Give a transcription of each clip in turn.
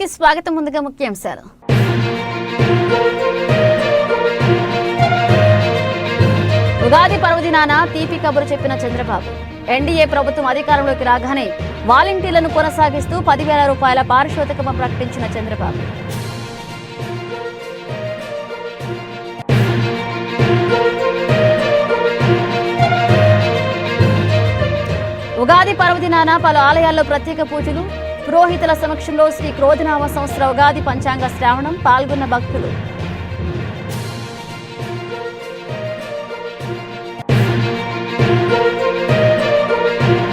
కి స్వాగతం ముందుగా ముఖ్యాంశాలు. ఉగాది పర్వదినాన తీపి కబురు చెప్పిన చంద్రబాబు. ఎన్డీఏ ప్రభుత్వం అధికారంలోకి రాగానే వాలంటీర్లను కొనసాగిస్తూ పదివేల రూపాయల పారిశోధకమ ప్రకటించిన చంద్రబాబు. ఉగాది పర్వదినాన పలు ఆలయాల్లో ప్రత్యేక పూజలు పురోహితుల సమక్షంలో శ్రీ క్రోధనామ సంవత్సర ఉగాది పంచాంగ శ్రావణం పాల్గొన్న భక్తులు.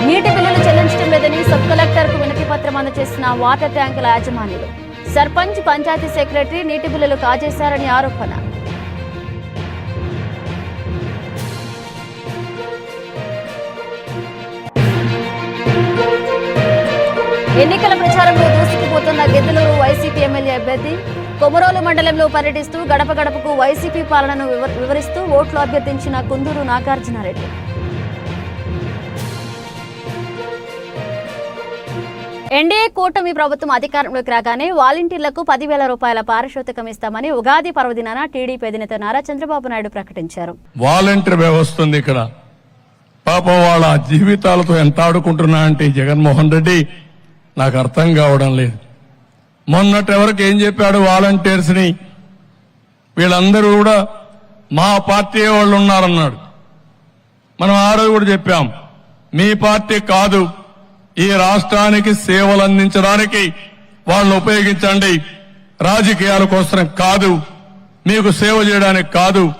నీటి బిల్లులు చెల్లించడం లేదని సబ్ కలెక్టర్కు వినతి పత్రం అందజేసిన వాటర్ ట్యాంకుల యాజమానులు సర్పంచ్ పంచాయతీ సెక్రటరీ నీటి బిల్లులు కాజేశారని ఆరోపణ. ఎన్నికల ప్రచారంలో దూసుకుపోతున్న గిద్దలూరు వైసీపీ ఎమ్మెల్యే అభ్యర్థి కొమరోలు మండలంలో పర్యటిస్తూ గడప గడపకు వైసీపీ పాలనను వివరిస్తూ ఓట్లు అభ్యర్థించిన కుందూరు నాగార్జునారెడ్డి. ఎన్డీఏ కూటమి ప్రభుత్వం అధికారంలోకి రాగానే వాలంటీర్లకు పదివేల రూపాయల పారితోషికం ఇస్తామని ఉగాది పర్వదినాన టీడీపీ అధినేత నారా చంద్రబాబు నాయుడు ప్రకటించారు. వాలంటీర్ వ్యవస్థ ఉంది ఇక్కడ. పాపం వాళ్ళ జీవితాలతో ఎంత ఆడుకుంటున్నా అంటే జగన్మోహన్ రెడ్డి నాకు అర్థం కావడం లేదు. మొన్నటి వరకు ఏం చెప్పాడు వాలంటీర్స్ని? వీళ్ళందరూ కూడా మా పార్టీ వాళ్ళు ఉన్నారన్నాడు. మనం ఆ రోజు కూడా చెప్పాం మీ పార్టీ కాదు ఈ రాష్ట్రానికి సేవలు అందించడానికి వాళ్ళని ఉపయోగించండి. రాజకీయాల కోసం కాదు మీకు సేవ చేయడానికి కాదు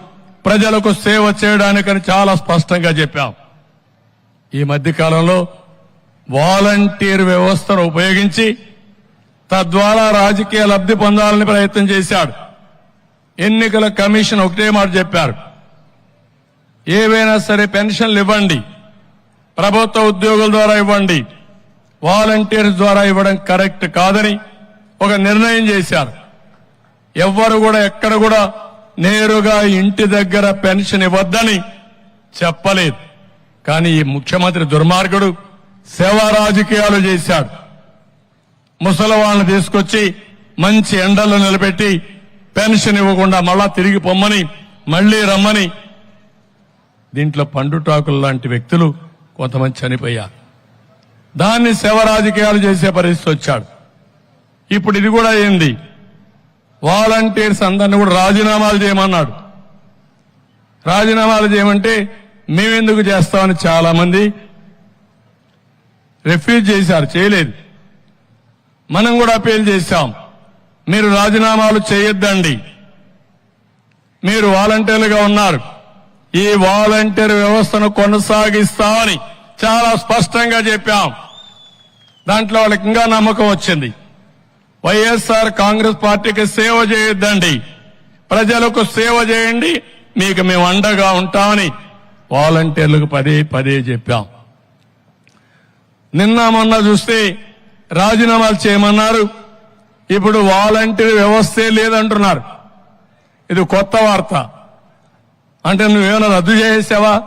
ప్రజలకు సేవ చేయడానికని చాలా స్పష్టంగా చెప్పాం. ఈ మధ్య కాలంలో వాలంటీర్ వ్యవస్థను ఉపయోగించి తద్వారా రాజకీయ లబ్ధి పొందాలని ప్రయత్నం చేశాడు. ఎన్నికల కమిషన్ ఒకటే మాట చెప్పారు. ఏవైనా సరే పెన్షన్లు ఇవ్వండి. ప్రభుత్వ ఉద్యోగుల ద్వారా ఇవ్వండి. వాలంటీర్స్ ద్వారా ఇవ్వడం కరెక్ట్ కాదని ఒక నిర్ణయం చేశారు. ఎవ్వరు కూడా ఎక్కడ కూడా నేరుగా ఇంటి దగ్గర పెన్షన్ ఇవ్వద్దని చెప్పలేదు. కానీ ఈ ముఖ్యమంత్రి దుర్మార్గుడు సేవా రాజకీయాలు చేశాడు. ముసలి వాళ్ళని తీసుకొచ్చి మంచి ఎండల్లో నిలబెట్టి పెన్షన్ ఇవ్వకుండా మళ్ళా తిరిగి పొమ్మని మళ్ళీ రమ్మని. దీంట్లో పండుటాకులు లాంటి వ్యక్తులు కొంతమంది చనిపోయారు. దాన్ని శవ రాజకీయాలు చేసే పరిస్థితి వచ్చాడు. ఇప్పుడు ఇది కూడా ఏంది? వాలంటీర్స్ అందరిని కూడా రాజీనామాలు చేయమన్నాడు. రాజీనామాలు చేయమంటే మేమెందుకు చేస్తామని చాలా మంది రిఫ్యూజ్ చేశారు చేయలేదు. మనం కూడా అపీల్ చేశాం మీరు రాజీనామాలు చేయొద్దండి. మీరు వాలంటీర్లుగా ఉన్నారు. ఈ వాలంటీర్ వ్యవస్థను కొనసాగిస్తామని చాలా స్పష్టంగా చెప్పాం. దాంట్లో వాళ్ళకి ఇంకా నమ్మకం వచ్చింది. వైఎస్ఆర్ కాంగ్రెస్ పార్టీకి సేవ చేయొద్దండి. ప్రజలకు సేవ చేయండి. మీకు మేము అండగా ఉంటామని వాలంటీర్లకు పదే పదే చెప్పాం. నిన్న మొన్న చూస్తే రాజీనామాలు చేయమన్నారు. ఇప్పుడు వాలంటీర్ వ్యవస్థే లేదంటున్నారు. ఇది కొత్త వార్త. అంటే నువ్వేమైనా రద్దు చేసేసావా?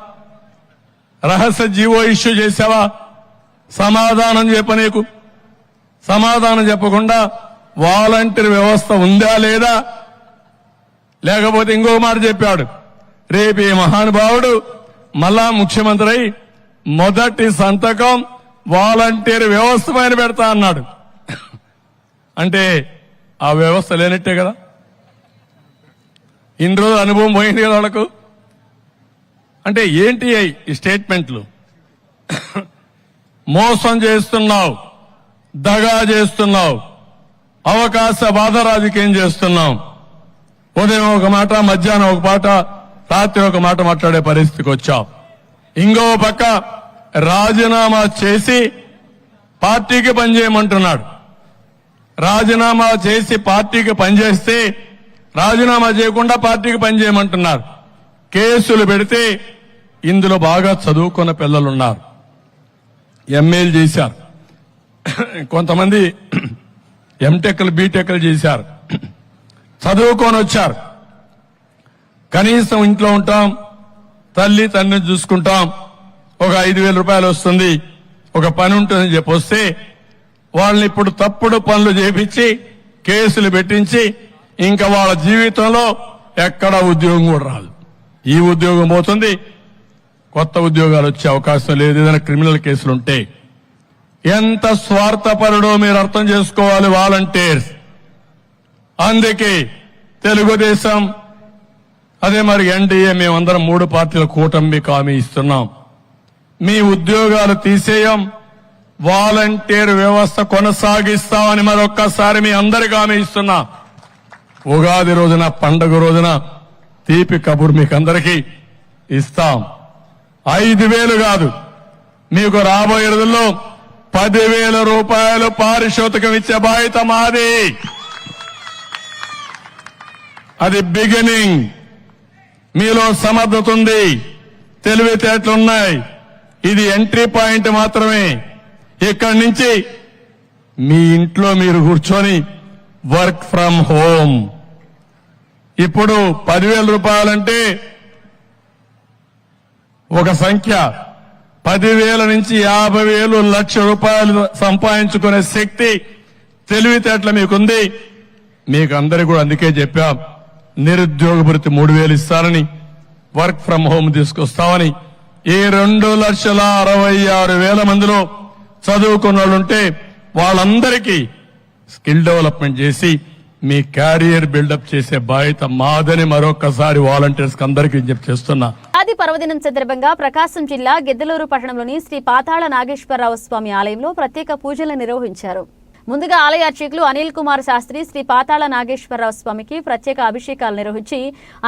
రహస్య జీవో ఇష్యూ చేసావా? సమాధానం చెప్ప నీకు. సమాధానం చెప్పకుండా వాలంటీర్ వ్యవస్థ ఉందా లేదా? లేకపోతే ఇంకో మాట చెప్పాడు. రేపు ఈ మహానుభావుడు మళ్ళా ముఖ్యమంత్రి మొదటి సంతకం వాలంటీర్ వ్యవస్థ పైన పెడతా అన్నాడు. అంటే ఆ వ్యవస్థ లేనట్టే కదా. ఇన్ని రోజు అనుభవం పోయింది కదా వాళ్ళకు. అంటే ఏంటి ఈ స్టేట్మెంట్లు? మోసం చేస్తున్నావు దగా చేస్తున్నావు అవకాశ బాధ రాజకీయం చేస్తున్నాం ఉదయం ఒక మాట మధ్యాహ్నం ఒక మాట రాత్రి ఒక మాట మాట్లాడే పరిస్థితికి వచ్చాం ఇంకో పక్క రాజీనామా చేసి పార్టీకి పనిచేయమంటున్నాడు. రాజీనామా చేసి పార్టీకి పనిచేస్తే రాజీనామా చేయకుండా పార్టీకి పనిచేయమంటున్నారు. కేసులు పెడితే ఇందులో బాగా చదువుకున్న పిల్లలున్నారు. ఎంఏలు చేశారు. కొంతమంది ఎంటెక్లు బీటెక్లు చేశారు. చదువుకొని వచ్చారు. కనీసం ఇంట్లో ఉంటాం తల్లి తండ్రిని చూసుకుంటాం ఒక ఐదు వేల రూపాయలు వస్తుంది. ఒక పని ఉంటుందని చెప్పి వస్తే వాళ్ళని ఇప్పుడు తప్పుడు పనులు చేపించి కేసులు పెట్టించి ఇంకా వాళ్ళ జీవితంలో ఎక్కడ ఉద్యోగం కూడా రాదు. ఈ ఉద్యోగం పోతుంది. కొత్త ఉద్యోగాలు వచ్చే అవకాశం లేదు. ఏదైనా క్రిమినల్ కేసులు ఉంటే ఎంత స్వార్థపరుడో మీరు అర్థం చేసుకోవాలి వాలంటీర్స్. అందుకే తెలుగుదేశం అదే మరి ఎన్డీఏ మేమందరం మూడు పార్టీల కూటమి హామీ ఇస్తున్నాం. మీ ఉద్యోగాలు తీసేయం. వాలంటీర్ వ్యవస్థ కొనసాగిస్తామని మరొక్కసారి మీ అందరికీ హామీ ఇస్తున్నా. ఉగాది రోజున పండుగ రోజున తీపి కబుర్ మీకు అందరికీ ఇస్తాం. ఐదు వేలు కాదు. మీకు రాబోయే రోజుల్లో పదివేల రూపాయలు పారిశోతకం ఇచ్చే బాధ్యత మాది. అది బిగినింగ్. మీలో సమర్థత ఉంది. తెలివితేటలున్నాయి. ఇది ఎంట్రీ పాయింట్ మాత్రమే. ఇక్కడి నుంచి మీ ఇంట్లో మీరు కూర్చొని వర్క్ ఫ్రం హోమ్. ఇప్పుడు పదివేల రూపాయలంటే ఒక సంఖ్య. పదివేల నుంచి యాభై వేలు లక్ష రూపాయలు సంపాదించుకునే శక్తి తెలివితేటలు మీకుంది. మీకు అందరికి కూడా అందుకే చెప్పాం నిరుద్యోగ భృతి మూడు వేలు ఇస్తారని వర్క్ ఫ్రం హోమ్ తీసుకొస్తామని. ఈ రెండు లక్షల అరవై ఆరు వేల మందిలో చదువుకున్న వాళ్ళు ఉంటే వాళ్ళందరికీ స్కిల్ డెవలప్మెంట్ చేసి మీ క్యారియర్ బిల్డప్ చేసే బాధ్యత మాదని మరొకసారి వాలంటీర్స్ అందరికీ విజ్ఞప్తి చేస్తున్నా. ఆది పర్వదినం సందర్భంగా ప్రకాశం జిల్లా గిద్దలూరు పట్టణంలోని శ్రీ పాతాళ నాగేశ్వరరావు స్వామి ఆలయంలో ప్రత్యేక పూజలు నిర్వహించారు. ముందుగా ఆలయ అర్చకులు అనిల్ కుమార్ శాస్త్రి శ్రీ పాతాళ నాగేశ్వరరావు స్వామికి ప్రత్యేక అభిషేకాలు నిర్వహించి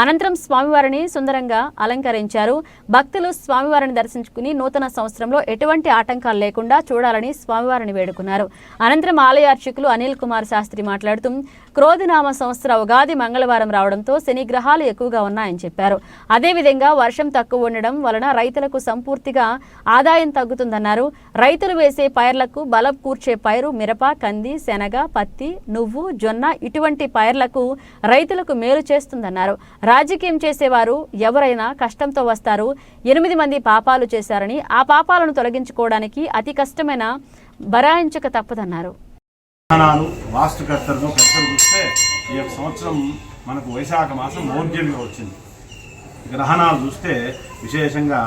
అనంతరం స్వామివారిని సుందరంగా అలంకరించారు. భక్తులు స్వామివారిని దర్శించుకుని నూతన సంవత్సరంలో ఎటువంటి ఆటంకాలు లేకుండా చూడాలని స్వామివారిని వేడుకున్నారు. అనంతరం ఆలయ అర్చకులు అనిల్ కుమార్ శాస్త్రి మాట్లాడుతూ క్రోధినామ సంవత్సర ఉగాది మంగళవారం రావడంతో శని గ్రహాలు ఎక్కువగా ఉన్నాయని చెప్పారు. అదేవిధంగా వర్షం తక్కువ ఉండడం వలన రైతులకు సంపూర్తిగా ఆదాయం తగ్గుతుందన్నారు. రైతులు వేసే పైర్లకు బలం కూర్చే పైరు మిరప కంది శనగ పత్తి నువ్వు జొన్న ఇటువంటి పైర్లకు రైతులకు మేలు చేస్తుందన్నారు. రాజకీయం చేసేవారు ఎవరైనా కష్టంతో వస్తారు. ఎనిమిది మంది పాపాలు చేశారని ఆ పాపాలను తొలగించుకోవడానికి అతి కష్టమైన బరాయించక తప్పదన్నారు. వాస్తుకర్తలను కర్తలు చూస్తే ఈ సంవత్సరం మనకు వైశాఖ మాసం మౌర్జన్యంగా వచ్చింది. గ్రహణాలు చూస్తే విశేషంగా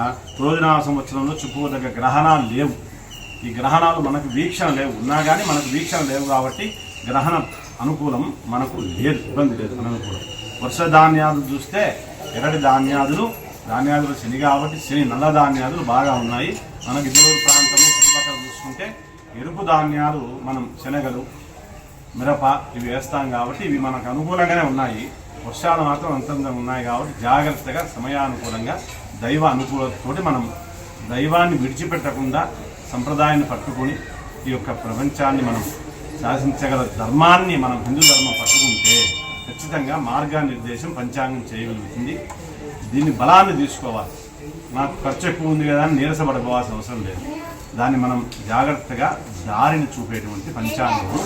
రోజునా సంవత్సరంలో చెప్పుకోదగ్గ గ్రహణాలు లేవు. ఈ గ్రహణాలు మనకు వీక్షణ లేవు. ఉన్నా కానీ మనకు వీక్షణ లేవు కాబట్టి గ్రహణం అనుకూలం మనకు లేదు. ఇబ్బంది లేదు అనుకూలం వర్ష ధాన్యాలు చూస్తే ఎర్రటి ధాన్యాదులు ధాన్యాదులు శని కాబట్టి శని నల్ల ధాన్యాదులు బాగా ఉన్నాయి. మనకి ఇద్దరు ప్రాంతంలో చుట్టుపక్కల చూసుకుంటే ఎరుపు ధాన్యాలు మనం శనగలు మిరప ఇవి వేస్తాం కాబట్టి ఇవి మనకు అనుకూలంగానే ఉన్నాయి. వర్షాలు మాత్రం అంతంగా ఉన్నాయి కాబట్టి జాగ్రత్తగా సమయానుకూలంగా దైవ అనుకూలతతోటి మనం దైవాన్ని విడిచిపెట్టకుండా సంప్రదాయాన్ని పట్టుకొని ఈ యొక్క ప్రపంచాన్ని మనం శాసించగల ధర్మాన్ని మనం హిందూ ధర్మం పట్టుకుంటే ఖచ్చితంగా మార్గనిర్దేశం పంచాంగం చేయగలుగుతుంది. దీన్ని బలాన్ని తీసుకోవాలి. నాకు ఖర్చు ఎక్కువ ఉంది కదా అని నీరసపడిపోవాల్సిన అవసరం లేదు. దాన్ని మనం జాగ్రత్తగా దారిని చూపేటువంటి పంచాంగము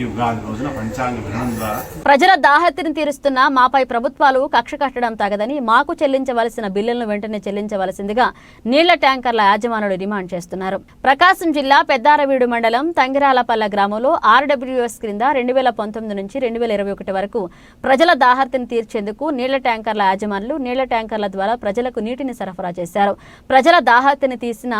ఈ ఉగాది రోజున పంచాంగం వినడం ద్వారా. ప్రజల దాహత్తిని తీరుస్తున్న మాపై ప్రభుత్వాలు కక్ష కట్టడం తగదని మాకు చెల్లించవలసిన బిల్లులను వెంటనే చెల్లించవలసిందిగా నీళ్ళ ట్యాంకర్ల యాజమానులు డిమాండ్ చేస్తున్నారు. ప్రకాశం జిల్లా పెద్దారవీడు మండలం తంగిరాలపల్ల గ్రామంలో ఆర్డబ్ల్యూఎస్ క్రింద రెండు వేల పంతొమ్మిది నుంచి రెండు వేల ఇరవై ఒకటి వరకు ప్రజల దాహర్తిని తీర్చేందుకు నీళ్ళ ట్యాంకర్ల యాజమానులు నీళ్ళ ట్యాంకర్ల ద్వారా ప్రజలకు నీటిని సరఫరా చేశారు. ప్రజల దాహర్తిని తీసిన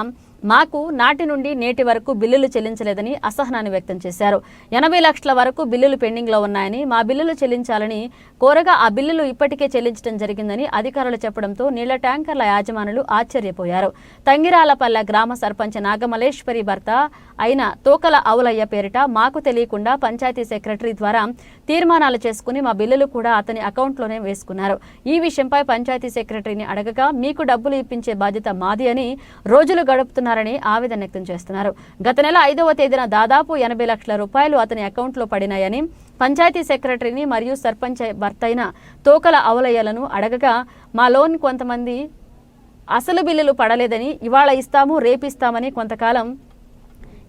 మాకు నాటి నుండి నేటి వరకు బిల్లులు చెల్లించలేదని అసహనాన్ని వ్యక్తం చేశారు. ఎనభై లక్షల వరకు బిల్లులు పెండింగ్లో ఉన్నాయని మా బిల్లులు చెల్లించాలని కోరగా ఆ బిల్లులు ఇప్పటికే చెల్లించడం జరిగిందని అధికారులు చెప్పడంతో నీళ్ళ ట్యాంకర్ల యాజమానులు ఆశ్చర్యపోయారు. తంగిరాలపల్లె గ్రామ సర్పంచ్ నాగమలేశ్వరి భర్త అయిన తోకల ఆవులయ్య పేరిట మాకు తెలియకుండా పంచాయతీ సెక్రటరీ ద్వారా తీర్మానాలు చేసుకుని మా బిల్లులు కూడా అతని అకౌంట్లోనే వేసుకున్నారు. ఈ విషయంపై పంచాయతీ సెక్రటరీని అడగగా మీకు డబ్బులు ఇప్పించే బాధ్యత మాది అని రోజులు గడుపుతున్న చేస్తున్నారని ఆవేదన వ్యక్తం చేస్తున్నారు. గత నెల ఐదవ తేదీన దాదాపు ఎనభై లక్షల రూపాయలు అతని అకౌంట్లో పడినాయని పంచాయతీ సెక్రటరీని మరియు సర్పంచ్ భర్త అయిన తోకల అవలయ్యలను అడగగా మా లోన్ కొంతమంది అసలు బిల్లులు పడలేదని ఇవాళ ఇస్తాము రేపిస్తామని కొంతకాలం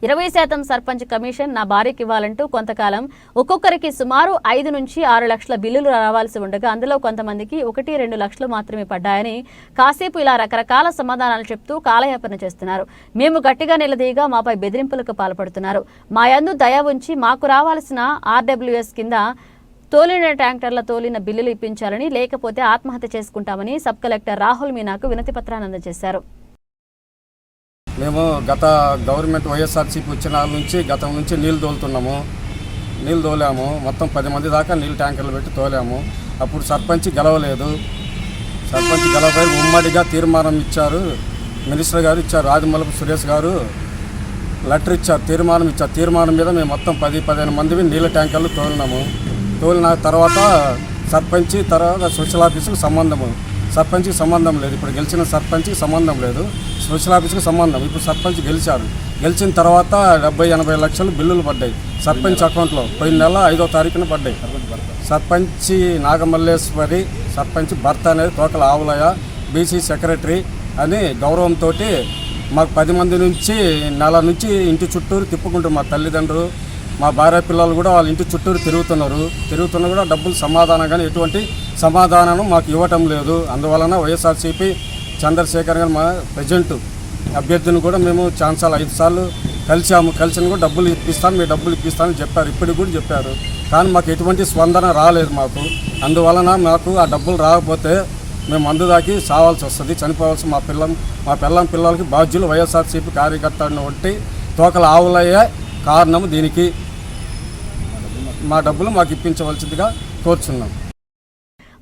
ఇరవై శాతం సర్పంచ్ కమిషన్ నా భార్యకి ఇవ్వాలంటూ కొంతకాలం ఒక్కొక్కరికి సుమారు ఐదు నుంచి ఆరు లక్షల బిల్లులు రావాల్సి ఉండగా అందులో కొంతమందికి ఒకటి రెండు లక్షలు మాత్రమే పడ్డాయని కాసేపు ఇలా రకరకాల సమాధానాలు చెప్తూ కాలయాపన చేస్తున్నారు. మేము గట్టిగా నిలదీయగా మాపై బెదిరింపులకు పాల్పడుతున్నారు. మా యందు దయ ఉంచి మాకు రావాల్సిన ఆర్డబ్ల్యూఎస్ కింద తోలిన ట్యాంకర్ల తోలిన బిల్లులు ఇప్పించాలని లేకపోతే ఆత్మహత్య చేసుకుంటామని సబ్ కలెక్టర్ రాహుల్ మీనాకు వినతి పత్రాన్ని అందజేశారు మేము గత గవర్నమెంట్ వైఎస్ఆర్సీపీ వచ్చిన వాళ్ళ నుంచి గతం నుంచి నీళ్ళు తోలుతున్నాము. నీళ్ళు తోలాము. మొత్తం పది మంది దాకా నీళ్ళు ట్యాంకర్లు పెట్టి తోలాము. అప్పుడు సర్పంచ్ గెలవలేదు. సర్పంచ్ గెలవపై ఉమ్మడిగా తీర్మానం ఇచ్చారు. మినిస్టర్ గారు ఇచ్చారు. రాజమలపు సురేష్ గారు లెటర్ ఇచ్చారు. తీర్మానం ఇచ్చారు. తీర్మానం మీద మేము మొత్తం పది పదిహేను మంది నీళ్ళ ట్యాంకర్లు తోలినాము. తోలిన తర్వాత సర్పంచ్ తర్వాత సోషల్ ఆఫీసుకు సంబంధము. సర్పంచ్కి సంబంధం లేదు. ఇప్పుడు గెలిచిన సర్పంచ్కి సంబంధం లేదు. స్పెషల్ ఆఫీస్కి సంబంధం ఇప్పుడు సర్పంచ్ గెలిచారు. గెలిచిన తర్వాత డెబ్బై ఎనభై లక్షలు బిల్లులు పడ్డాయి. సర్పంచ్ అకౌంట్లో పోయిన నెల ఐదో తారీఖున పడ్డాయి. సర్పంచ్ నాగమల్లేశ్వరి సర్పంచ్ భర్త అనేది తోకల ఆవులయ్య బీసీ సెక్రటరీ అని గౌరవంతో మాకు పది మంది నుంచి నెల నుంచి ఇంటి చుట్టూరు తిప్పుకుంటారు మా తల్లిదండ్రులు. మా భార్య పిల్లలు కూడా వాళ్ళ ఇంటి చుట్టూరు తిరుగుతున్నారు. తిరుగుతున్నా కూడా డబ్బులు సమాధానం కానీ ఎటువంటి సమాధానం మాకు ఇవ్వటం లేదు. అందువలన వైఎస్ఆర్సీపీ చంద్రశేఖర్ గారు మా ప్రజెంట్ అభ్యర్థిని కూడా మేము ఛాన్సాలు ఐదు సార్లు కలిసాము కలిసిన కూడా డబ్బులు ఇప్పిస్తాను మీ డబ్బులు ఇప్పిస్తానని చెప్పారు. ఇప్పటికి కూడా చెప్పారు. కానీ మాకు ఎటువంటి స్పందన రాలేదు మాకు. అందువలన మాకు ఆ డబ్బులు రాకపోతే మేము మందు దాకి సావాల్సి వస్తుంది చనిపోవాల్సి మా పిల్లం మా పిల్లం పిల్లలకి బాధ్యులు వైఎస్ఆర్సీపీ కార్యకర్తలను ఒట్టి తోకల ఆవులయ్యే కారణం దీనికి. మా డబ్బులు మాకు ఇప్పించవలసిందిగా కోరుచున్నాం.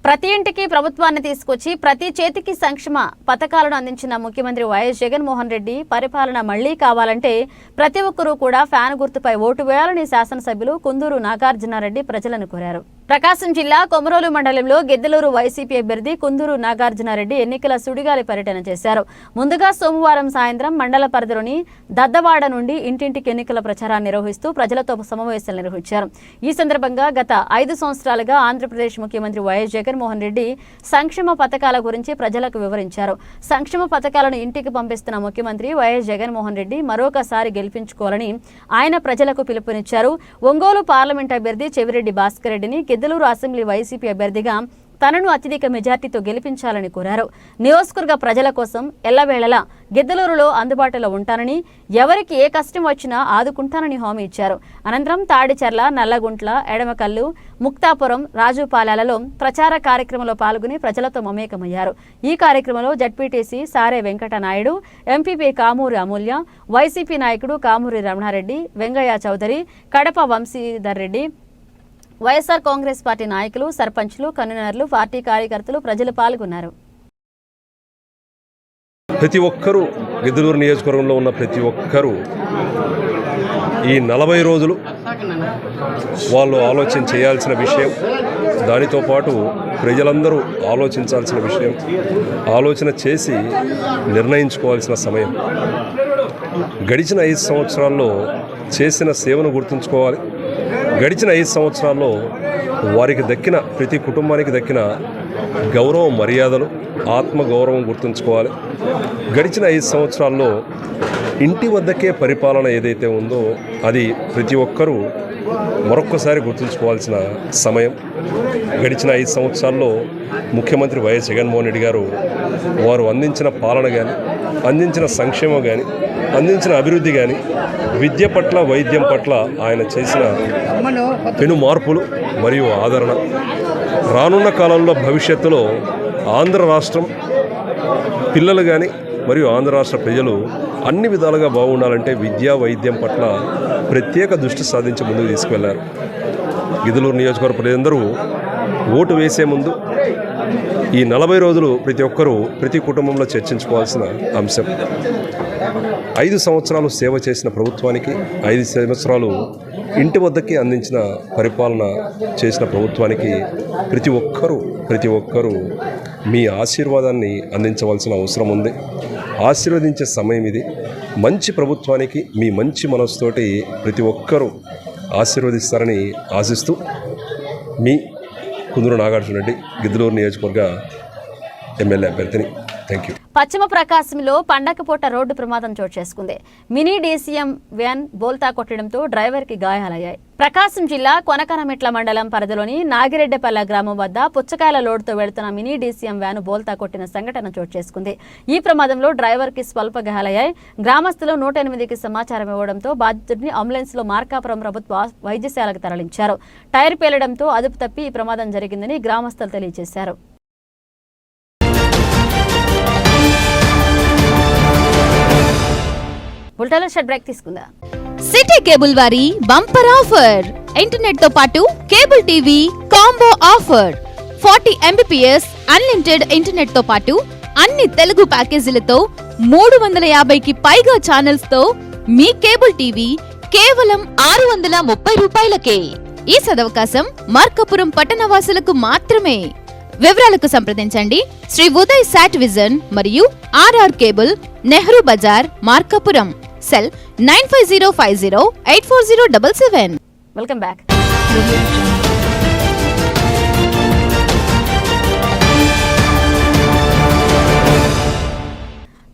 ప్రతి ఇంటికి ప్రభుత్వాన్ని తీసుకొచ్చి ప్రతి చేతికి సంక్షేమ పథకాలను అందించిన ముఖ్యమంత్రి వైఎస్ జగన్మోహన్ రెడ్డి పరిపాలన మళ్ళీ కావాలంటే ప్రతి ఒక్కరూ కూడా ఫ్యాన్ గుర్తుపై ఓటు వేయాలని శాసనసభ్యులు కుందూరు నాగార్జునారెడ్డి ప్రజలను కోరారు. ప్రకాశం జిల్లా కొమరోలు మండలంలో గెద్దలూరు వైసీపీ అభ్యర్థి కుందూరు నాగార్జునారెడ్డి ఎన్నికల సుడిగాలి పర్యటన చేశారు. ముందుగా సోమవారం సాయంత్రం మండల పరిధిలోని దద్దవాడ నుండి ఇంటింటికి ఎన్నికల ప్రచారాన్ని నిర్వహిస్తూ ప్రజలతో సమావేశాలు నిర్వహించారు. ఈ సందర్భంగా గత ఐదు సంవత్సరాలుగా ఆంధ్రప్రదేశ్ ముఖ్యమంత్రి వైఎస్ జగన్మోహన్ రెడ్డి సంక్షేమ పథకాల గురించి ప్రజలకు వివరించారు. సంక్షేమ పథకాలను ఇంటికి పంపిస్తున్న ముఖ్యమంత్రి వైఎస్ జగన్మోహన్ రెడ్డి మరొకసారి గెలిపించుకోవాలని ఆయన ప్రజలకు పిలుపునిచ్చారు. ఒంగోలు పార్లమెంట్ అభ్యర్థి చెవిరెడ్డి భాస్కర్ రెడ్డిని పెద్దలూరు అసెంబ్లీ వైసీపీ అభ్యర్థిగా తనను అత్యధిక మెజార్టీతో గెలిపించాలని కోరారు. నియోజకవర్గ ప్రజల కోసం ఎల్లవేళలా గిద్దలూరులో అందుబాటులో ఉంటానని ఎవరికి ఏ కష్టం వచ్చినా ఆదుకుంటానని హామీ ఇచ్చారు. అనంతరం తాడిచెర్ల నల్లగుంట్ల ఎడమకల్లు ముక్తాపురం రాజుపాలెలలో ప్రచార కార్యక్రమంలో పాల్గొని ప్రజలతో మమేకమయ్యారు. ఈ కార్యక్రమంలో ZPTC Sare Venkata Naidu MPP Kamuri Amulya YCP నాయకుడు కామూరి రమణారెడ్డి వెంగయ్య చౌదరి కడప వంశీధర్ రెడ్డి వైఎస్ఆర్ కాంగ్రెస్ పార్టీ నాయకులు సర్పంచ్లు కన్వీనర్లు పార్టీ కార్యకర్తలు ప్రజలు పాల్గొన్నారు. ప్రతి ఒక్కరూ గిద్దలూరు నియోజకవర్గంలో ఉన్న ప్రతి ఒక్కరూ ఈ నలభై రోజులు వాళ్ళు ఆలోచన చేయాల్సిన విషయం దానితో పాటు ప్రజలందరూ ఆలోచించాల్సిన విషయం ఆలోచన చేసి నిర్ణయించుకోవాల్సిన సమయం. గడిచిన ఐదు సంవత్సరాల్లో చేసిన సేవను గుర్తుంచుకోవాలి. గడిచిన ఐదు సంవత్సరాల్లో వారికి దక్కిన ప్రతి కుటుంబానికి దక్కిన గౌరవ మర్యాదలు ఆత్మ గౌరవం గుర్తుంచుకోవాలి. గడిచిన ఐదు సంవత్సరాల్లో ఇంటి వద్దకే పరిపాలన ఏదైతే ఉందో అది ప్రతి ఒక్కరూ మరొక్కసారి గుర్తుంచుకోవాల్సిన సమయం. గడిచిన ఐదు సంవత్సరాల్లో ముఖ్యమంత్రి వైఎస్ జగన్మోహన్ రెడ్డి గారు వారు అందించిన పాలన కానీ అందించిన సంక్షేమం కానీ అందించిన అభివృద్ధి కానీ విద్య పట్ల వైద్యం పట్ల ఆయన చేసిన పెను మార్పులు మరియు ఆదరణ. రానున్న కాలంలో భవిష్యత్తులో ఆంధ్ర రాష్ట్రం పిల్లలు కానీ మరియు ఆంధ్ర రాష్ట్ర ప్రజలు అన్ని విధాలుగా బాగుండాలంటే విద్యా వైద్యం పట్ల ప్రత్యేక దృష్టి సాధించి ముందుకు తీసుకువెళ్ళారు గిదులూరు నియోజకవర్గ ప్రజలందరూ ఓటు వేసే ముందు ఈ నలభై రోజులు ప్రతి ఒక్కరూ ప్రతి కుటుంబంలో చర్చించుకోవాల్సిన అంశం. ఐదు సంవత్సరాలు సేవ చేసిన ప్రభుత్వానికి ఐదు సంవత్సరాలు ఇంటి వద్దకి అందించిన పరిపాలన చేసిన ప్రభుత్వానికి ప్రతి ఒక్కరూ ప్రతి ఒక్కరూ మీ ఆశీర్వాదాన్ని అందించవలసిన అవసరం ఉంది. ఆశీర్వదించే సమయం ఇది. మంచి ప్రభుత్వానికి మీ మంచి మనసుతోటి ప్రతి ఒక్కరూ ఆశీర్వదిస్తారని ఆశిస్తూ మీ కుందూరు నాగార్జున రెడ్డి గిద్దలూరు నియోజకవర్గ ఎమ్మెల్యే అభ్యర్థిని. పశ్చిమ ప్రకాశంలో పండగపూట రోడ్డు ప్రమాదం చోటు చేసుకుంది. మినీ డీసీఎం వ్యాన్ బోల్తా కొట్టడంతో డ్రైవర్కి గాయాలయ్యాయి. ప్రకాశం జిల్లా కొనకనమిట్ల మండలం పరిధిలోని నాగిరెడ్డిపల్ల గ్రామం వద్ద పుచ్చకాయల లోడ్తో వెళుతున్న మినీ డీసీఎం వ్యాను బోల్తా కొట్టిన సంఘటన చోటు చేసుకుంది. ఈ ప్రమాదంలో డ్రైవర్కి స్వల్ప గాయాలయ్యాయి. గ్రామస్తులు నూట ఎనిమిదికి సమాచారం ఇవ్వడంతో బాధితుడిని అంబులెన్స్లో మార్కాపురం ప్రభుత్వ వైద్యశాలకు తరలించారు. టైర్ పేలడంతో అదుపు తప్పి ఈ ప్రమాదం జరిగిందని గ్రామస్తులు తెలియజేశారు. బుల్టాలో షెడ్ బ్రేక్ తీసుకుందా? సిటీ కేబుల్ వారి బంపర్ ఆఫర్. ఇంటర్నెట్తో పాటు cable TV combo offer. Forty Mbps unlimited ఇంటర్నెట్తో పాటు అన్ని తెలుగు ప్యాకేజీలతో మూడు వందల యాభైకి పైగా ఛానల్స్తో మీ కేబుల్ టీవీ కేవలం ఆరు వందల ముప్పై రూపాయలకే. ఈ సదవకాశం మార్కపురం పట్టణవాసులకు మాత్రమే. వివరాలకు సంప్రదించండి. శ్రీ ఉదయ్ శాట్ విజన్ మరియు RR cable Nehru Bazar Markapuram. Cell nine five zero five zero eight four zero double seven. Welcome back.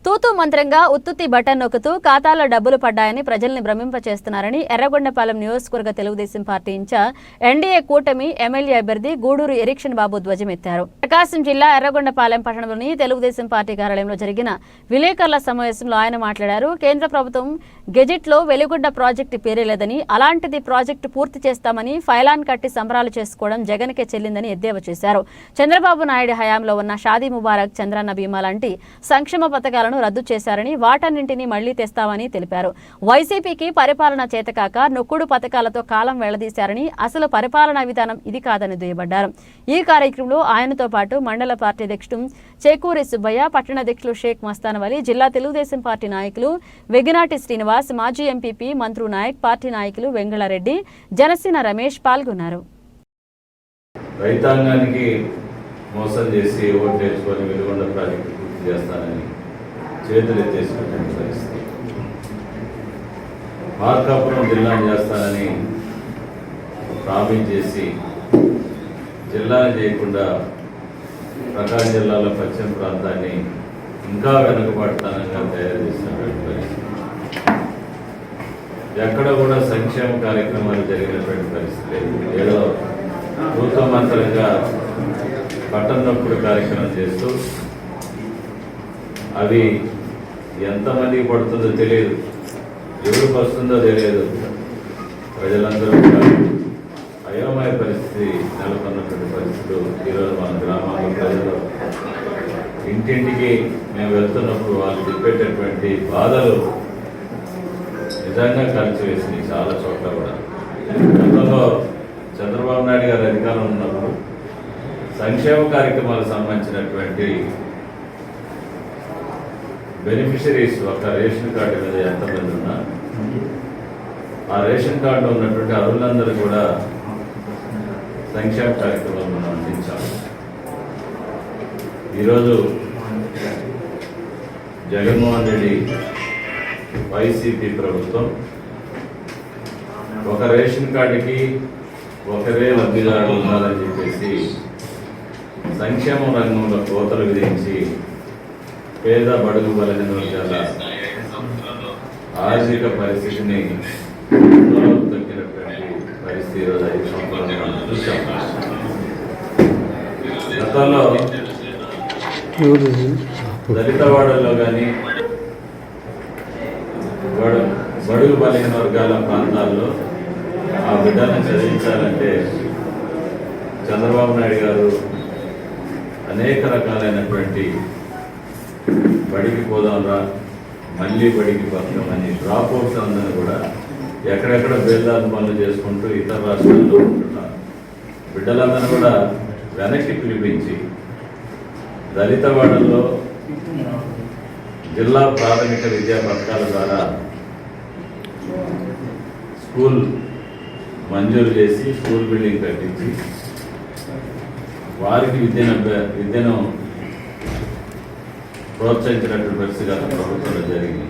తూతూ మంత్రంగా ఉత్తుత్తి బటన్ నొక్కుతూ ఖాతాలో డబ్బులు పడ్డాయని ప్రజల్ని భ్రమింపచేస్తున్నారని ఎర్రగొండపాలెం నియోజకవర్గ తెలుగుదేశం పార్టీ ఇన్ఛార్జ్ ఎన్డీఏ కూటమి ఎమ్మెల్యే అభ్యర్థి గూడూరు ఎరిక్షన్ బాబు ధ్వజమెత్తారు. ప్రకాశం జిల్లా ఎర్రగొండపాలెం పట్టణంలోని తెలుగుదేశం పార్టీ కార్యాలయంలో జరిగిన విలేకరుల సమావేశంలో ఆయన మాట్లాడారు. కేంద్ర ప్రభుత్వం గెజిట్లో వెలుగుడ్డ ప్రాజెక్టు పేరే లేదని అలాంటిది ప్రాజెక్టు పూర్తి చేస్తామని ఫైలాన్ కట్టి సంబరాలు చేసుకోవడం జగన్కే చెల్లిందని ఎద్దేవా చేశారు. చంద్రబాబు నాయుడు హయాంలో ఉన్న షాదీ ముబారక్ చంద్రన్న బీమా లాంటి సంక్షేమ పథకాలను రద్దు చేశారని వాటన్నింటినీ మళ్ళీ తెస్తామని తెలిపారు. వైసీపీకి పరిపాలన చేతకాక నొక్కుడు పథకాలతో కాలం వెళ్ళదీశారని అసలు పరిపాలనా విధానం ఇది కాదని దుయ్యబడ్డారు. ఈ కార్యక్రమంలో ఆయనతో పాటు మండల పార్టీ అధ్యక్షుడు చేకూరి సుబ్బయ్య పట్టణ అధ్యక్షులు షేక్ మస్తానవలి జిల్లా తెలుగుదేశం పార్టీ నాయకులు వెగినాటి శ్రీనివాస్ శ్రీనివాస్ మాజీ ఎంపీపీ మంత్రు నాయక్ పార్టీ నాయకులు వెంగళారెడ్డి జనసేన రమేష్ పాల్గొన్నారు. రైతాంగానికి మోసం చేసి ఓటు నేర్చుకొని వెలుగొండ ప్రాజెక్టు పూర్తి చేస్తానని చేతులు ఎత్తేసినటువంటి పరిస్థితి మార్కాపురం జిల్లాను చేస్తానని ప్రామిస్ చేసి జిల్లాని చేయకుండా ప్రకాశం జిల్లాలో పశ్చిమ ప్రాంతాన్ని ఇంకా వెనుకబడతానంగా తయారు చేసినటువంటి పరిస్థితి. ఎక్కడ కూడా సంక్షేమ కార్యక్రమాలు జరిగినటువంటి పరిస్థితి లేదు. ఏదో నూతమంతరంగా పట్టణప్పుడు కార్యక్రమం చేస్తూ అవి ఎంతమందికి పడుతుందో తెలియదు. ఎవరికి వస్తుందో తెలియదు. ప్రజలందరూ కూడా అయోమయ పరిస్థితి నెలకొన్నటువంటి పరిస్థితులు ఈరోజు మన గ్రామాల్లో ప్రజలు ఇంటింటికి మేము వెళ్తున్నప్పుడు వాళ్ళు చెప్పేటటువంటి బాధలు నిజంగా కలిసి వేసినాయి చాలా చోట్ల కూడా. గతంలో చంద్రబాబు నాయుడు గారు అధికారంలో ఉన్నప్పుడు సంక్షేమ కార్యక్రమాలకు సంబంధించినటువంటి బెనిఫిషరీస్ ఒక రేషన్ కార్డు మీద ఎంతమంది ఉన్నా ఆ రేషన్ కార్డు ఉన్నటువంటి అరువులందరూ కూడా సంక్షేమ కార్యక్రమాలు మనం అందించాము ఈరోజు జగన్మోహన్ రెడ్డి వైసీపీ ప్రభుత్వం ఒక రేషన్ కార్డుకి ఒకరే లబ్ధిదారుడు ఉండాలని చెప్పేసి సంక్షేమ రంగంలో కోతలు విధించి పేద బడుగు బలహీన వర్గాల ఆర్థిక పరిస్థితిని తగ్గినటువంటి పరిస్థితి ఈరోజు ఐదు సంవత్సరాలు చూసాం. గతంలో దళిత వాడల్లో కానీ బడు బడుగు బలహీన వర్గాల ప్రాంతాల్లో ఆ బిడ్డలను చదివించాలంటే చంద్రబాబు నాయుడు గారు అనేక రకాలైనటువంటి బడికి పోదాంరా మళ్ళీ బడికి బతకమని డ్రాప్ అవుట్స్ అందరూ కూడా ఎక్కడెక్కడ బేల్దాలు పనులు చేసుకుంటూ ఇతర రాష్ట్రాల్లో ఉంటున్నారు. బిడ్డలందరూ కూడా వెనక్కి పిలిపించి దళిత వాడల్లో జిల్లా ప్రాథమిక విద్యా పథకాల ద్వారా స్కూల్ మంజూరు చేసి స్కూల్ బిల్డింగ్ కట్టించి వారికి విద్యను విద్యను ప్రోత్సహించినటువంటి పరిస్థితి గత ప్రభుత్వంలో జరిగింది.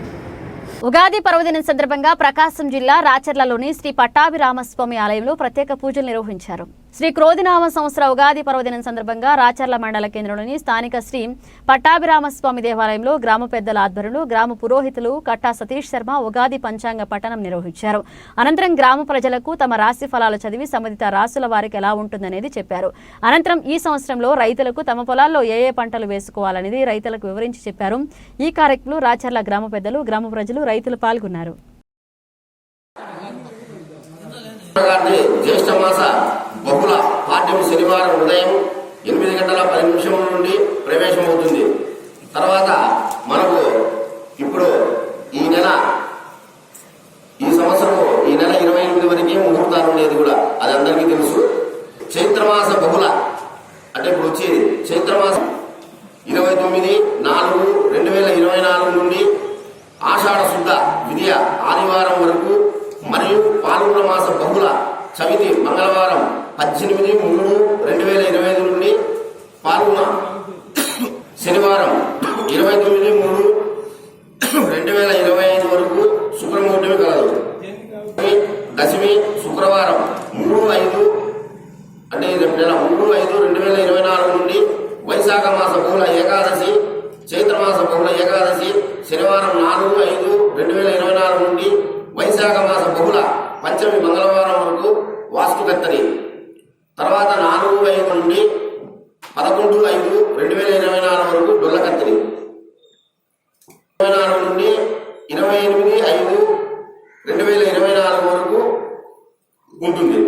ఉగాది పర్వదినం సందర్భంగా ప్రకాశం జిల్లా రాచర్లలోని శ్రీ పట్టాభిరామస్వామి ఆలయంలో ప్రత్యేక పూజలు నిర్వహించారు. శ్రీ క్రోధినామ సంవత్సర ఉగాది పర్వదినం సందర్భంగా రాచర్ల మండల కేంద్రంలోని స్థానిక శ్రీ పట్టాభిరామస్వామి దేవాలయంలో గ్రామ పెద్దల ఆధ్వర్యంలో గ్రామ పురోహితులు కట్టా సతీష్ శర్మ ఉగాది పంచాంగ పఠనం నిర్వహించారు. అనంతరం గ్రామ ప్రజలకు తమ రాశి ఫలాలు చదివి సంబంధిత రాసుల వారికి ఎలా ఉంటుందనేది చెప్పారు. అనంతరం ఈ సంవత్సరంలో రైతులకు తమ పొలాల్లో ఏ ఏ పంటలు వేసుకోవాలనేది రైతులకు వివరించి చెప్పారు. ఈ కార్యక్రమంలో రాచర్ల గ్రామ పెద్దలు గ్రామ ప్రజలు రైతులు పాల్గొన్నారు. జ్యేష్ఠ మాస బహుళ పాఠ్యం శనివారం ఉదయం ఎనిమిది గంటల పది నిమిషం నుండి ప్రవేశమవుతుంది. తర్వాత మనకు ఇప్పుడు ఈ నెల ఈ సంవత్సరం ఈ నెల ఇరవై ఎనిమిది వరకే ముహూర్తాలు ఉండేది కూడా అది అందరికీ తెలుసు. చైత్రమాస బహుళ అంటే ఇప్పుడు వచ్చేది చైత్రమాసం ఇరవై తొమ్మిది నాలుగు రెండు వేల ఇరవై నాలుగు నుండి ఆషాఢ శుద్ధ విద్య ఆదివారం వరకు మరియు పాల్గొన మాస బహుళ చవితి మంగళవారం పద్దెనిమిది మూడు రెండు వేల ఇరవై ఐదు నుండి పాల్గొన శనివారం ఇరవై తొమ్మిది మూడు రెండు వేల ఇరవై ఐదు వరకు శుక్రమూర్తిమి కలదు. దశమి శుక్రవారం మూడు ఐదు అంటే నెల మూడు ఐదు రెండు వేల ఇరవై నాలుగు నుండి వైశాఖ మాస బహుళ ఏకాదశి చైత్రమాస బహుళ ఏకాదశి శనివారం నాలుగు ఐదు రెండు వేల ఇరవై నాలుగు నుండి వైశాఖ మాస బహుళ పంచమి మంగళవారం వరకు వాస్తు కత్తరి తర్వాత నాలుగు ఐదు నుండి పదకొండు ఐదు రెండు వేల ఇరవై నాలుగు వరకు డొల్ల కత్తరి. ఇరవై నాలుగు నుండి ఇరవై ఎనిమిది ఐదు రెండు వేల ఇరవై నాలుగు వరకు ఉంటుంది.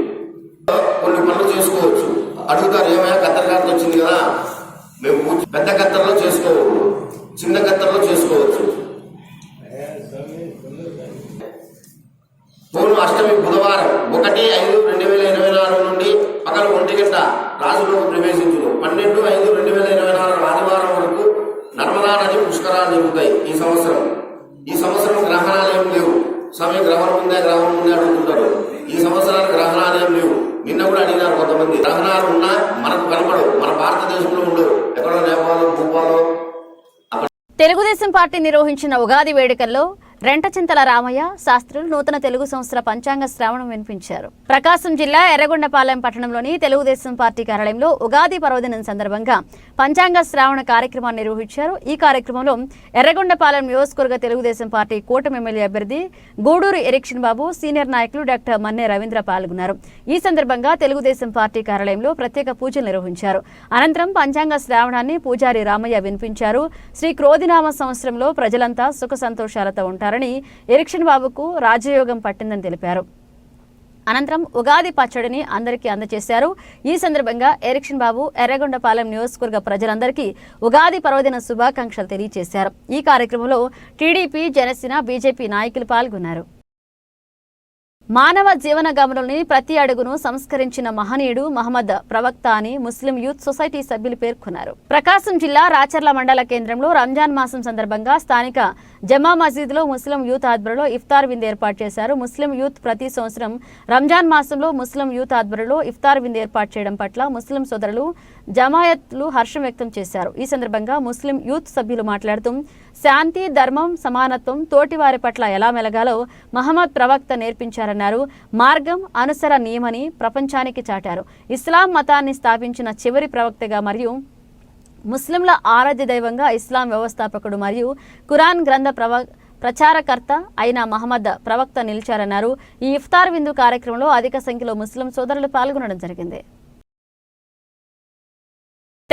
కొన్ని పనులు చేసుకోవచ్చు. అడుగుతారు ఏమైనా కత్తెర కార్డు వచ్చింది కదా? మేము పెద్ద కత్తెరలో చేసుకోవచ్చు చిన్న కత్తెరలో చేసుకోవచ్చు. పూర్వం అష్టమి బుధవారం ఒకటి ఐదు రెండు వేల ఇరవై నాలుగు నుండి పగలు ఒంటి గంట రాజులోకి ప్రవేశించును. పన్నెండు ఐదు రెండు వేల ఇరవై నాలుగు ఆదివారం వరకు నర్మదా నది పుష్కరాలు జరుగుతాయి ఈ సంవత్సరం. ఈ సంవత్సరం గ్రహణాలు ఏం లేవు. సమయం గ్రహణం ఉందా? గ్రహణం ఉందా? అడుగుతుంటారు. ఈ సంవత్సరానికి గ్రహణాలు ఏం లేవు. నిన్న కూడా అడిగినారు కొంతమంది. గ్రహణాలు ఉన్నా మనకు కనపడవు. మన భారతదేశంలో ఉండవు. ఎక్కడో నేపాలో భూపాలో తెలుగుదేశం పార్టీ నిర్వహించిన ఉగాది వేడుకల్లో రెంటచింతల రామయ్య శాస్త్రులు నూతన తెలుగు సంవత్సర పంచాంగ శ్రావణం వినిపించారు. ప్రకాశం జిల్లా ఎర్రగొండపాలెం పట్టణంలోని తెలుగుదేశం పార్టీ కార్యాలయంలో ఉగాది పర్వదినం సందర్భంగా పంచాంగ శ్రావణ కార్యక్రమాన్ని నిర్వహించారు. ఈ కార్యక్రమంలో ఎర్రగొండపాలెం నియోజకవర్గ తెలుగుదేశం పార్టీ కూటమి ఎమ్మెల్యే అభ్యర్థి గూడూరు ఎరిక్షన్ బాబు సీనియర్ నాయకులు డాక్టర్ మన్నే రవీంద్ర పాల్గొన్నారు. ఈ సందర్భంగా తెలుగుదేశం పార్టీ కార్యాలయంలో ప్రత్యేక పూజలు నిర్వహించారు. అనంతరం పంచాంగ శ్రావణాన్ని పూజారి రామయ్య వినిపించారు. శ్రీ క్రోధినామ సంవత్సరంలో ప్రజలంతా సుఖ సంతోషాలతో ఉంటారు. ఉంటారని ఎరిక్షన్ బాబుకు రాజయోగం పట్టిందని తెలిపారు. అనంతరం ఉగాది పచ్చడిని అందరికీ అందజేశారు ఈ సందర్భంగా ఎరిక్షన్ బాబు ఎర్రగొండపాలెం నియోజకవర్గ ప్రజలందరికీ ఉగాది పర్వదిన శుభాకాంక్షలు తెలియజేశారు ఈ కార్యక్రమంలో టీడీపీ జనసేన బీజేపీ నాయకులు పాల్గొన్నారు. మానవ జీవన గమనంలోని ప్రతి అడుగును సంస్కరించిన మహనీయుడు మహమ్మద్ ప్రవక్త అని ముస్లిం యూత్ సొసైటీ సభ్యులు పేర్కొన్నారు. ప్రకాశం జిల్లా రాచర్ల మండల కేంద్రంలో రంజాన్ మాసం సందర్భంగా స్థానిక జమా మసీదులో ముస్లిం యూత్ ఆధ్వర్యంలో ఇఫ్తార్ విందు ఏర్పాటు చేశారు. ముస్లిం యూత్ ప్రతి సంవత్సరం రంజాన్ మాసంలో ముస్లిం యూత్ ఆధ్వర్యంలో ఇఫ్తార్ విందు ఏర్పాటు చేయడం పట్ల ముస్లిం సోదరులు జమాయత్లు హర్షం వ్యక్తం చేశారు. ఈ సందర్భంగా ముస్లిం యూత్ సభ్యులు మాట్లాడుతూ శాంతి ధర్మం సమానత్వం తోటివారి పట్ల ఎలా మెలగాలో మహమ్మద్ ప్రవక్త నేర్పించారన్నారు. మార్గం అనుసర నియమని ప్రపంచానికి చాటారు. ఇస్లాం మతాన్ని స్థాపించిన చివరి ప్రవక్తగా మరియు ముస్లింల ఆరాధ్య దైవంగా ఇస్లాం వ్యవస్థాపకుడు మరియు కురాన్ గ్రంథ ప్రవ ప్రచారకర్త అయిన మహమ్మద్ ప్రవక్త నిలిచారన్నారు. ఈ ఇఫ్తార్ విందు కార్యక్రమంలో అధిక సంఖ్యలో ముస్లిం సోదరులు పాల్గొనడం జరిగింది.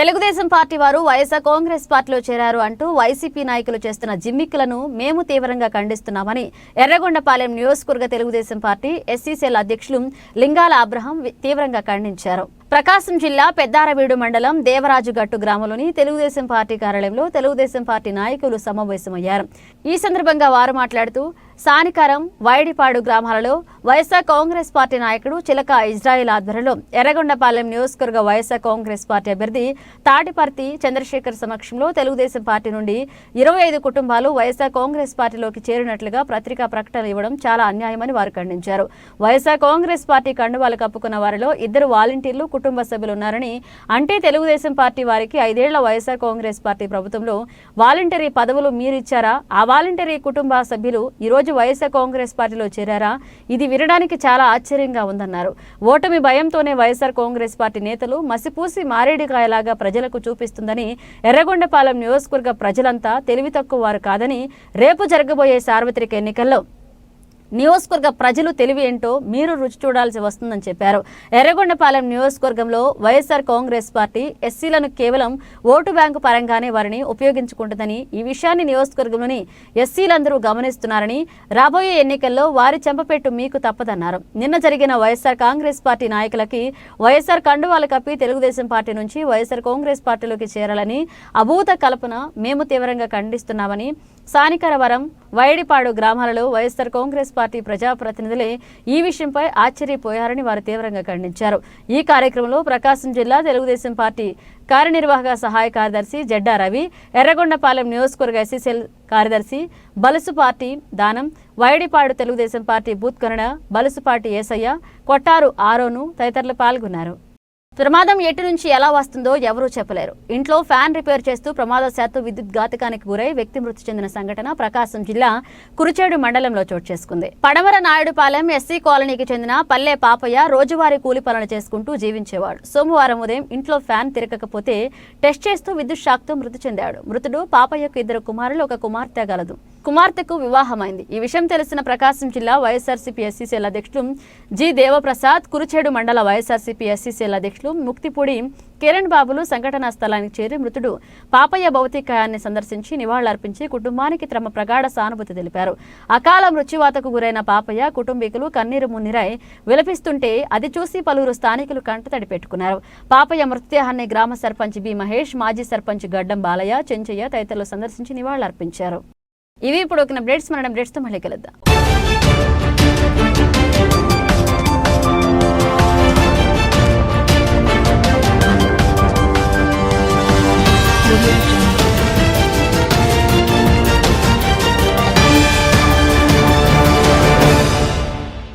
తెలుగుదేశం పార్టీ వారు వైఎస్ఆర్ కాంగ్రెస్ పార్టీలో చేరారు అంటూ వైసీపీ నాయకులు చేస్తున్న జిమ్మిక్కులను మేము తీవ్రంగా ఖండిస్తున్నామని ఎర్రగొండపాలెం నియోజకవర్గ తెలుగుదేశం పార్టీ ఎస్సీసీఎల్ అధ్యక్షులు లింగాల అబ్రహం తీవ్రంగా ఖండించారు. ప్రకాశం జిల్లా పెద్దారవీడు మండలం దేవరాజుగట్టు గ్రామంలోని తెలుగుదేశం పార్టీ కార్యాలయంలో తెలుగుదేశం పార్టీ నాయకులు సమావేశమయ్యారు. ఈ సందర్భంగా వారు మాట్లాడుతూ సానికారం వైడిపాడు గ్రామాలలో వైఎస్ఆర్ కాంగ్రెస్ పార్టీ నాయకుడు చిలక ఇజ్రాయిల్ ఆధ్వర్యంలో ఎర్రగొండపాలెం నియోజకవర్గ వైఎస్ఆర్ కాంగ్రెస్ పార్టీ అభ్యర్థి తాటిపర్తి చంద్రశేఖర్ సమక్షంలో తెలుగుదేశం పార్టీ నుండి ఇరవై ఐదు కుటుంబాలు వైఎస్ఆర్ కాంగ్రెస్ పార్టీలోకి చేరినట్లుగా పత్రికా ప్రకటన ఇవ్వడం చాలా అన్యాయమని వారు ఖండించారు. వైఎస్ఆర్ కాంగ్రెస్ పార్టీ కండువాలు కప్పుకున్న వారిలో ఇద్దరు వాలంటీర్లు కుటుంబ సభ్యులు ఉన్నారని అంటే తెలుగుదేశం పార్టీ వారికి ఐదేళ్ళ వైఎస్ఆర్ కాంగ్రెస్ పార్టీ ప్రభుత్వంలో వాలంటరీ పదవులు మీరిచ్చారా? ఆ వాలంటరీ కుటుంబ సభ్యులు ఈ నుంచి వైఎస్ఆర్ కాంగ్రెస్ పార్టీలో చేరారా? ఇది వినడానికి చాలా ఆశ్చర్యంగా ఉందన్నారు. ఓటమి భయంతోనే వైఎస్ఆర్ కాంగ్రెస్ పార్టీ నేతలు మసిపూసి మారేడికాయలాగా ప్రజలకు చూపిస్తుందని ఎర్రగొండపాలెం నియోజకవర్గ ప్రజలంతా తెలివి తక్కువ వారు కాదని రేపు జరగబోయే సార్వత్రిక ఎన్నికల్లో నియోజకవర్గ ప్రజలు తెలివి ఏంటో మీరు రుచి చూడాల్సి వస్తుందని చెప్పారు. ఎర్రగొండపాలెం నియోజకవర్గంలో వైఎస్ఆర్ కాంగ్రెస్ పార్టీ ఎస్సీలను కేవలం ఓటు బ్యాంకు పరంగానే వారిని ఉపయోగించుకుంటుందని ఈ విషయాన్ని నియోజకవర్గంలోని ఎస్సీలందరూ గమనిస్తున్నారని రాబోయే ఎన్నికల్లో వారి చెంపపెట్టు మీకు తప్పదన్నారు. నిన్న జరిగిన వైఎస్ఆర్ కాంగ్రెస్ పార్టీ నాయకులకి వైఎస్ఆర్ కండువాలు కప్పి తెలుగుదేశం పార్టీ నుంచి వైఎస్ఆర్ కాంగ్రెస్ పార్టీలోకి చేరాలని అభూత కల్పన మేము తీవ్రంగా ఖండిస్తున్నామని సానికరవరం వైడిపాడు గ్రామాలలో వైఎస్ఆర్ కాంగ్రెస్ పార్టీ ప్రజాప్రతినిధులే ఈ విషయంపై ఆశ్చర్యపోయారని వారు తీవ్రంగా ఖండించారు. ఈ కార్యక్రమంలో ప్రకాశం జిల్లా తెలుగుదేశం పార్టీ కార్యనిర్వాహక సహాయ కార్యదర్శి జడ్డా రవి ఎర్రగొండపాలెం నియోజకవర్గ ఎస్సీసీఎల్ కార్యదర్శి Balusu party Danam Vaidipadu Telugudesam party booth Karuna Balusu party Yesaiah కొట్టారు ఆరోను తదితరులు పాల్గొన్నారు. ప్రమాదం ఎటు నుంచి ఎలా వస్తుందో ఎవరూ చెప్పలేరు. ఇంట్లో ఫ్యాన్ రిపేర్ చేస్తూ ప్రమాదశాత్తు విద్యుత్ ఘాతకానికి గురై వ్యక్తి మృతి చెందిన సంఘటన ప్రకాశం జిల్లా కురిచేడు మండలంలో చోటు చేసుకుంది. పడమర నాయుడుపాలెం ఎస్సీ కాలనీకి చెందిన పల్లె పాపయ్య రోజువారీ కూలి పనులు చేసుకుంటూ జీవించేవాడు. సోమవారం ఉదయం ఇంట్లో ఫ్యాన్ తిరగకపోతే టెస్ట్ చేస్తూ విద్యుత్ షాక్తో మృతి చెందాడు. మృతుడు పాపయ్యకు ఇద్దరు కుమారులు ఒక కుమార్తె గలదు. కుమార్తెకు వివాహమైంది. ఈ విషయం తెలిసిన ప్రకాశం జిల్లా వైఎస్ఆర్సీపీ ఎస్సీసీఎల్ అధ్యక్షులు జి దేవప్రసాద్ కురుచేడు మండల వైఎస్ఆర్సీపీ ఎస్సీసీఎల్ అధ్యక్షులు ముక్తిపూడి కిరణ్ బాబులు సంఘటనా స్థలానికి చేరి మృతుడు పాపయ్య భౌతికాయాన్ని సందర్శించి నివాళులర్పించి కుటుంబానికి తమ ప్రగాఢ సానుభూతి తెలిపారు. అకాల మృత్యువాతకు గురైన పాపయ్య కుటుంబీకులు కన్నీరు మున్నిరై విలపిస్తుంటే అది చూసి పలువురు స్థానికులు కంటతడి పెట్టుకున్నారు పాపయ్య మృతదేహాన్ని గ్రామ సర్పంచ్ బి మహేష్ మాజీ సర్పంచ్ గడ్డం బాలయ్య చెంచయ్య తదితరులు సందర్శించి నివాళులర్పించారు. ఇవి ఇప్పుడు ఒక బ్రేడ్స్ మన బ్రేడ్స్తో మళ్ళీ కలుద్దాం